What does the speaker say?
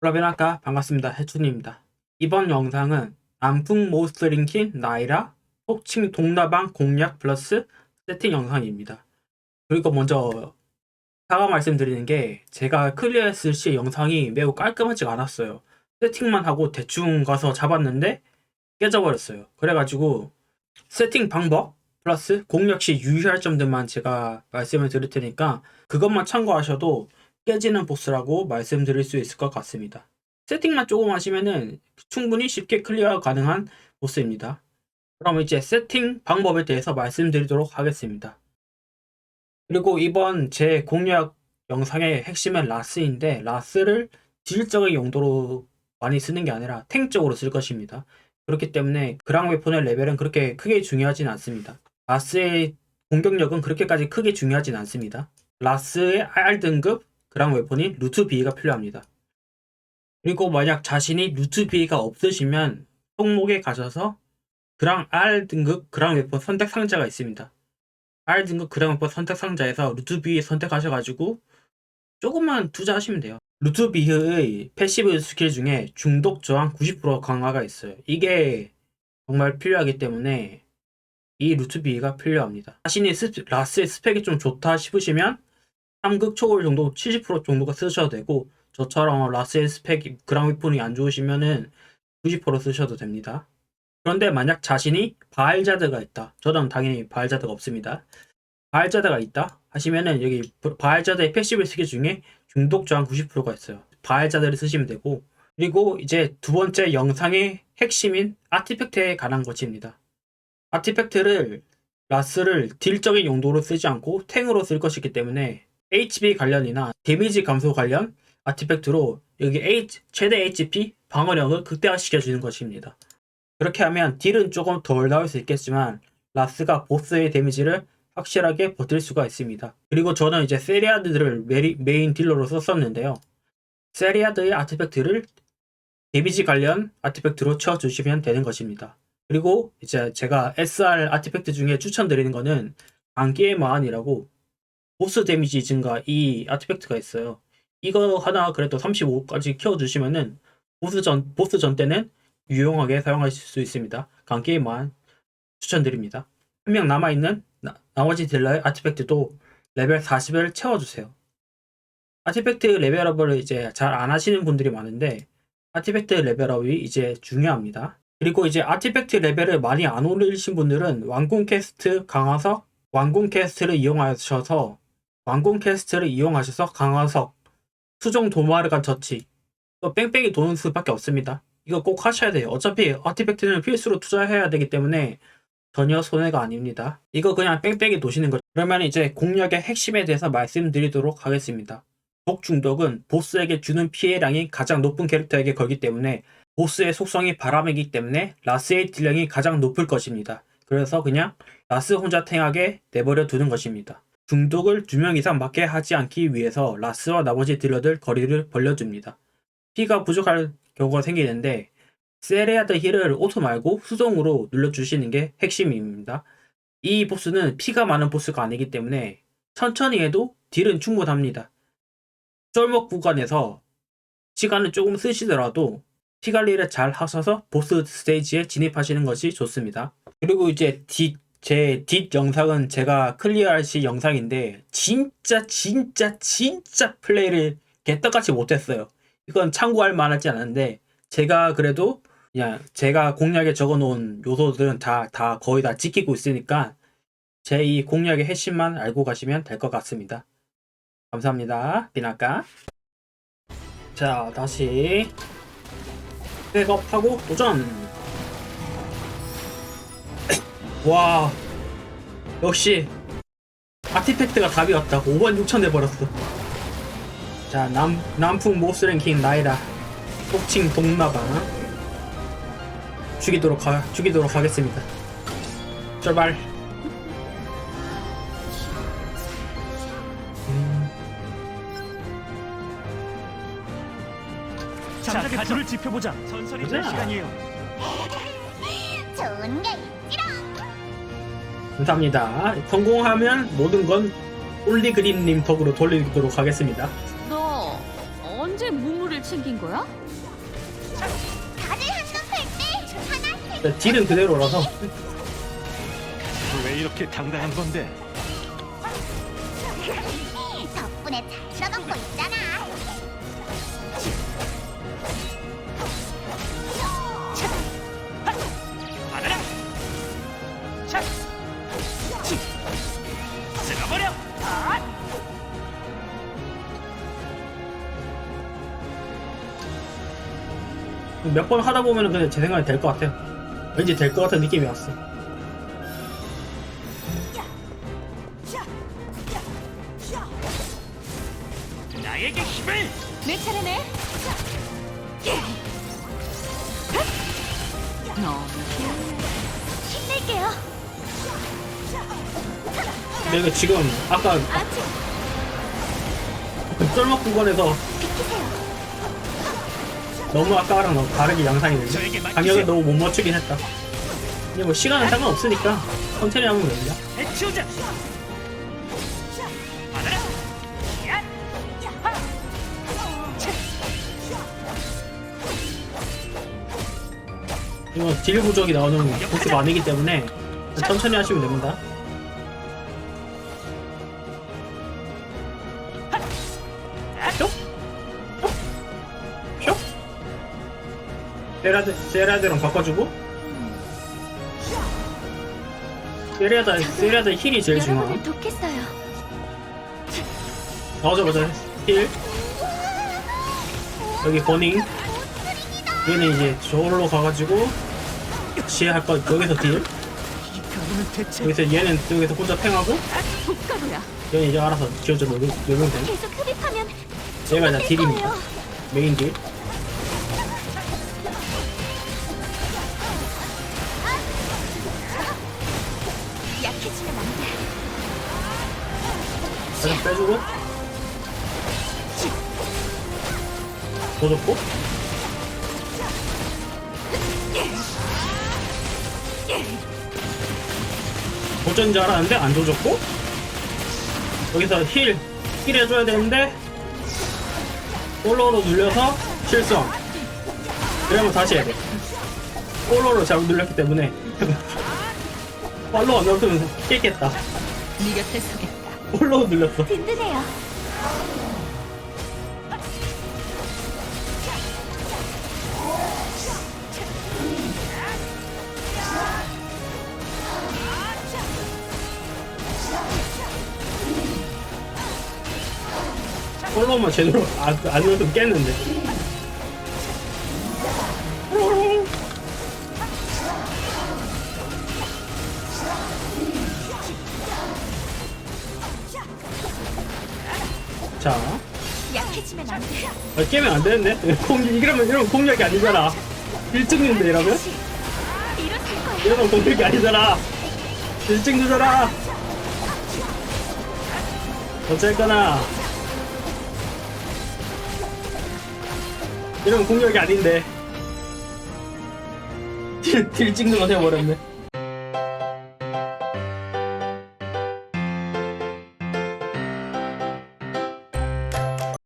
라벤아까 반갑습니다. 해춘입니다. 이번 영상은 남풍 모스트링킨 나이라 폭칭 동나방 공략 플러스 세팅 영상입니다. 그리고 먼저 사과 말씀드리는 게 제가 클리어했을 시 영상이 매우 깔끔하지가 않았어요. 세팅만 하고 대충 가서 잡았는데 깨져버렸어요. 그래가지고 세팅 방법 플러스 공략 시 유의할 점들만 제가 말씀을 드릴 테니까 그것만 참고하셔도 깨지는 보스라고 말씀드릴 수 있을 것 같습니다. 세팅만 조금 하시면은 충분히 쉽게 클리어 가능한 보스입니다. 그럼 이제 세팅 방법에 대해서 말씀드리도록 하겠습니다. 그리고 이번 제 공략 영상의 핵심은 라스인데 라스를 딜적인 용도로 많이 쓰는 게 아니라 탱적으로 쓸 것입니다. 그렇기 때문에 그랑 웨폰의 레벨은 그렇게 크게 중요하진 않습니다. 라스의 공격력은 그렇게까지 크게 중요하진 않습니다. 라스의 R 등급 그랑 웨폰인 루트 B가 필요합니다. 그리고 만약 자신이 루트 B가 없으시면 종목에 가셔서 그랑 R 등급 그랑 웨폰 선택 상자가 있습니다. R 등급 그랑 웨폰 선택 상자에서 루트 B 선택하셔가지고 조금만 투자하시면 돼요. 루트 B의 패시브 스킬 중에 중독 저항 90% 강화가 있어요. 이게 정말 필요하기 때문에 이 루트 B가 필요합니다. 자신이 스, 라스의 스펙이 좀 좋다 싶으시면 3극 초월 정도 70% 정도가 쓰셔도 되고 저처럼 라스의 스펙이 그랑 위폰이 안 좋으시면은 90% 쓰셔도 됩니다. 그런데 만약 자신이 바알자드가 있다. 저는 당연히 바알자드가 없습니다. 바알자드가 있다 하시면은 여기 바알자드의 패시브 스킬 중에 중독 저항 90%가 있어요. 바알자드를 쓰시면 되고 그리고 이제 두 번째 영상의 핵심인 아티팩트에 관한 것입니다. 아티팩트를 라스를 딜적인 용도로 쓰지 않고 탱으로 쓸 것이기 때문에 HB 관련이나 데미지 감소 관련 아티팩트로 여기 H, 최대 HP 방어력을 극대화시켜 주는 것입니다. 그렇게 하면 딜은 조금 덜 나올 수 있겠지만 라스가 보스의 데미지를 확실하게 버틸 수가 있습니다. 그리고 저는 이제 세리아드를 메리, 메인 딜러로 썼었는데요. 세리아드의 아티팩트를 데미지 관련 아티팩트로 채워주시면 되는 것입니다. 그리고 이제 제가 SR 아티팩트 중에 추천드리는 거는 안개의 마안이라고 보스 데미지 증가 이 아티팩트가 있어요. 이거 하나 그래도 35까지 키워주시면은 보스 전 보스 전 때는 유용하게 사용하실 수 있습니다. 강게임 만 추천드립니다. 한 명 남아있는 나, 나머지 딜러의 아티팩트도 레벨 40을 채워주세요. 아티팩트 레벨업을 이제 잘 안 하시는 분들이 많은데 아티팩트 레벨업이 이제 중요합니다. 그리고 이제 아티팩트 레벨을 많이 안 올리신 분들은 왕궁 캐스트 강화석, 왕궁 캐스트를 이용하셔서 왕궁 캐스트를 이용하셔서 강화석, 수종 도마르간 처치, 또 뺑뺑이 도는 수밖에 없습니다. 이거 꼭 하셔야 돼요. 어차피 아티팩트는 필수로 투자해야 되기 때문에 전혀 손해가 아닙니다. 이거 그냥 뺑뺑이 도시는 거죠. 그러면 이제 공략의 핵심에 대해서 말씀드리도록 하겠습니다. 독 중독은 보스에게 주는 피해량이 가장 높은 캐릭터에게 걸기 때문에 보스의 속성이 바람이기 때문에 라스의 딜량이 가장 높을 것입니다. 그래서 그냥 라스 혼자 탱하게 내버려 두는 것입니다. 중독을 2명 이상 맞게 하지 않기 위해서 라스와 나머지 딜러들 거리를 벌려줍니다. 피가 부족할 경우가 생기는데 세레아드 힐을 오토 말고 수동으로 눌러주시는 게 핵심입니다. 이 보스는 피가 많은 보스가 아니기 때문에 천천히 해도 딜은 충분합니다. 쫄목 구간에서 시간을 조금 쓰시더라도 피 관리를 잘 하셔서 보스 스테이지에 진입하시는 것이 좋습니다. 그리고 이제 뒷, 제 뒷 영상은 제가 클리어할 시 영상인데 진짜 진짜 진짜 플레이를 개떡같이 못했어요. 이건 참고할 만하지 않은데 제가 그래도 그냥 제가 공략에 적어놓은 요소들은 다, 다 거의 다 지키고 있으니까 제 이 공략의 핵심만 알고 가시면 될 것 같습니다. 감사합니다. 비나까. 자, 다시 백업하고 도전! 와, 역시 아티팩트가 답이었다. 5만 6천 돼버렸어. 자, 남, 남풍 모스랭킹 나이라 폭칭 동나방 죽이도록 하, 죽이도록 하겠습니다. 출발. 음, 자, 가지를 지펴보자. 전설이 될. 시간이에요. 좋은 게. 감사합니다. 성공하면 모든 건 올리그린님 덕으로 돌리도록 하겠습니다. 너 언제 무물을 챙긴 거야? 다들 한눈 팔때 하나 네, 딜은 그대로라서 왜 이렇게 당당한 건데? 덕분에 잘 써먹고 있잖아. 몇 번 하다 보면은 근데 제 생각에 될 것 같아요. 왠지 될 것 같은 느낌이 왔어. 나에게 힘을. 내 차례네. 너무 힘낼게요. 이거 지금 아까 그 썰먹 구간에서 너무 아까랑 너무 다르게 양상이. 맡기세요. 강력을 너무 못 맞추긴 했다. 근데 뭐 시간은 상관없으니까 천천히 하면 됩니다. 이거 딜 부족이 나오는 보스가 아니기 때문에 천천히 하시면 됩니다. 세라드, 세라드랑 바꿔주고? 세라드, 세라드 힐이 제일 중요하 여러분을 돕겠어요. 맞아 맞아 힐. 여기 버닝. 얘는 이제 저걸로 가가지고 지혜 할 거 여기서 딜. 이 가루는 대체 여기서 얘는 여기서 혼자 팽하고 독가루야. 얘는 이제 알아서 지어져 놓으면 돼 계속 흡입하면 얘가 다 딜입니다. 거예요. 메인 딜 살짝 빼주고? 더 좋고? 도전인 줄 알았는데 안 도졌고? 여기서 힐, 힐 해줘야 되는데 볼로로 눌려서 실성. 그러면 다시 해야 돼. 볼로로 잘못 눌렸기 때문에. 팔로우 안 넣었으면 깼겠다. 네 곁에 서겠다. 볼로우 눌렸어 든든해요. 볼로우만 제대로 안, 안 넣었으면 깼는데 자 약해지면 안 돼. 아, 깨면 안 되는데? 공격, 이러면, 이러면 공격이 아니잖아. 1등인데, 이러면? 이러면 공격이 아니잖아. 1등 주잖아. 어쨌거나. 이러면 공격이 아닌데. 딜, 딜 찍는 건 해버렸네.